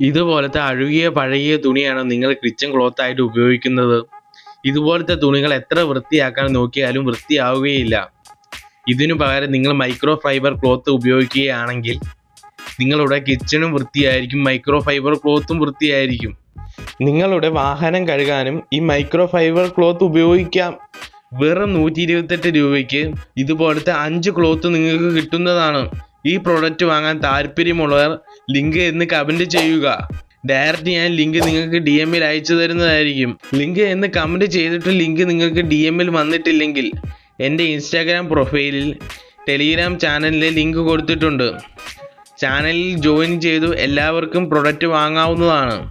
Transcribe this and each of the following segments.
ഇതുപോലത്തെ അഴുകിയ പഴകിയ തുണിയാണോ നിങ്ങൾ കിച്ചൺ ക്ലോത്ത് ആയിട്ട് ഉപയോഗിക്കുന്നത്. ഇതുപോലത്തെ തുണികൾ എത്ര വൃത്തിയാക്കാൻ നോക്കിയാലും വൃത്തിയാവുകയില്ല. ഇതിനു പകരം നിങ്ങൾ മൈക്രോ ഫൈബർ ക്ലോത്ത് ഉപയോഗിക്കുകയാണെങ്കിൽ നിങ്ങളുടെ കിച്ചണും വൃത്തിയായിരിക്കും മൈക്രോ ഫൈബർ ക്ലോത്തും വൃത്തിയായിരിക്കും. നിങ്ങളുടെ വാഹനം കഴുകാനും ഈ മൈക്രോ ഫൈബർ ക്ലോത്ത് ഉപയോഗിക്കാം. വെറും നൂറ്റി ഇരുപത്തെട്ട് രൂപയ്ക്ക് ഇതുപോലത്തെ അഞ്ച് ക്ലോത്ത് നിങ്ങൾക്ക് കിട്ടുന്നതാണ്. ഈ പ്രോഡക്റ്റ് വാങ്ങാൻ താല്പര്യമുള്ളവർ ലിങ്ക് എന്ന് കമന്റ് ചെയ്യുക. ഡയറക്റ്റ് ഞാൻ ലിങ്ക് നിങ്ങൾക്ക് ഡി എമ്മിൽ അയച്ചു തരുന്നതായിരിക്കും. ലിങ്ക് എന്ന് കമന്റ് ചെയ്തിട്ട് ലിങ്ക് നിങ്ങൾക്ക് ഡി എമ്മിൽ വന്നിട്ടില്ലെങ്കിൽ എന്റെ ഇൻസ്റ്റാഗ്രാം പ്രൊഫൈലിൽ ടെലിഗ്രാം ചാനലിലെ ലിങ്ക് കൊടുത്തിട്ടുണ്ട്. ചാനലിൽ ജോയിൻ ചെയ്തു എല്ലാവർക്കും പ്രൊഡക്റ്റ് വാങ്ങാവുന്നതാണ്.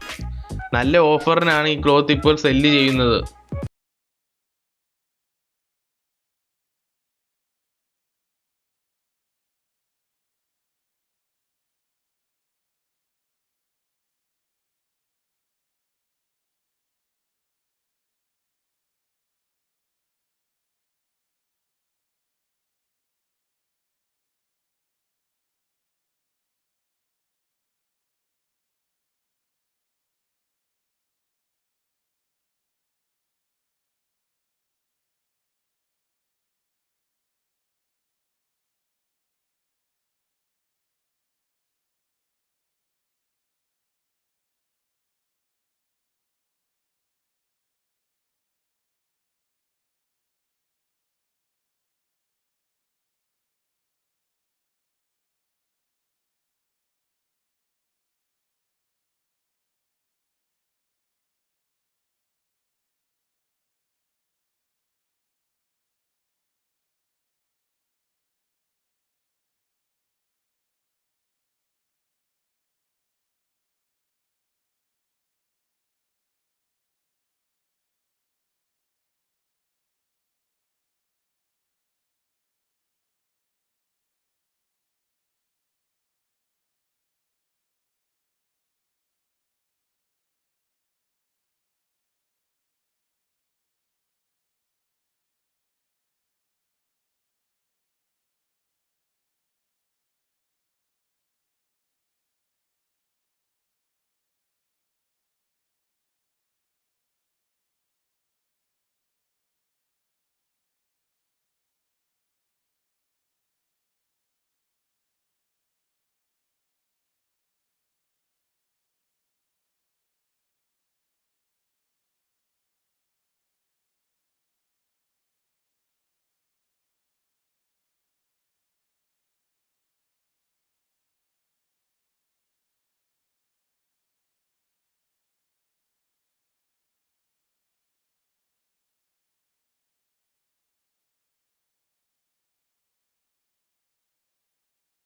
നല്ല ഓഫറിനാണ് ഈ ക്ലോത്ത് ഇപ്പോൾ സെല്ല് ചെയ്യുന്നത്.